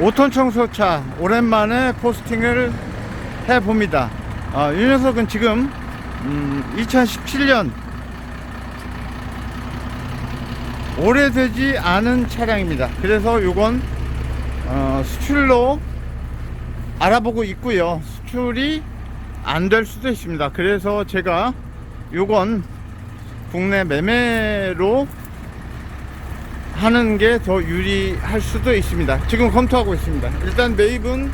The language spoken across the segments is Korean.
5톤 청소차 오랜만에 포스팅을 해봅니다. 어, 이 녀석은 지금 음, 2017년 오래되지 않은 차량입니다. 그래서 요건 어, 수출로 알아보고 있고요. 수출이 안 될 수도 있습니다. 그래서 제가 요건 국내 매매로 하는 게 더 유리할 수도 있습니다. 지금 검토하고 있습니다. 일단 매입은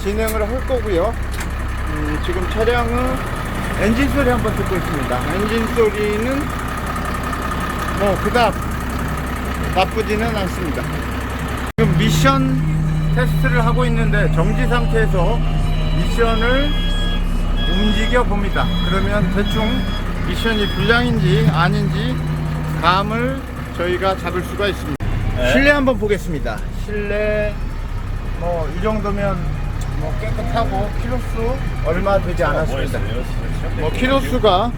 진행을 할 거고요. 음, 지금 차량은 엔진 소리 한번 듣고 있습니다. 엔진 소리는 뭐 그닥 나쁘지는 않습니다. 지금 미션 테스트를 하고 있는데 정지 상태에서 미션을 움직여 봅니다. 그러면 대충 미션이 불량인지 아닌지 감을 저희가 잡을 수가 있습니다. 네. 실내 한번 보겠습니다. 실내 뭐 이 정도면 뭐 깨끗하고 키로수 얼마 되지 않았습니다. 뭐 키로수가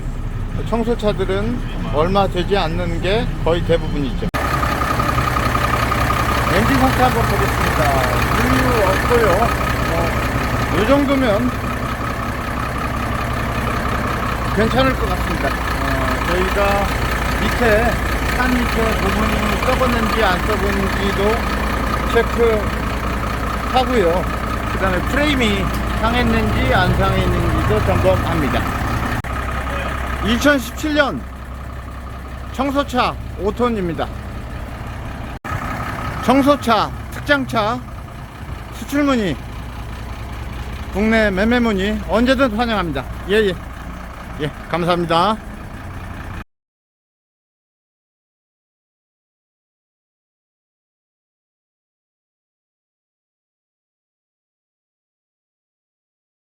청소차들은 얼마 되지 않는 게 거의 대부분이죠. 엔진 상태 한번 보겠습니다. 물류 없고요. 뭐, 이 정도면 괜찮을 것 같습니다. 어, 저희가 밑에 산 밑에 부분이 썩었는지 안 썩은지도 체크하고요. 그 다음에 프레임이 상했는지 안 상했는지도 점검합니다. 2017년 청소차 5톤입니다. 청소차, 특장차, 수출 문의, 국내 매매 문의 언제든 환영합니다. 예, 예. 예, 감사합니다.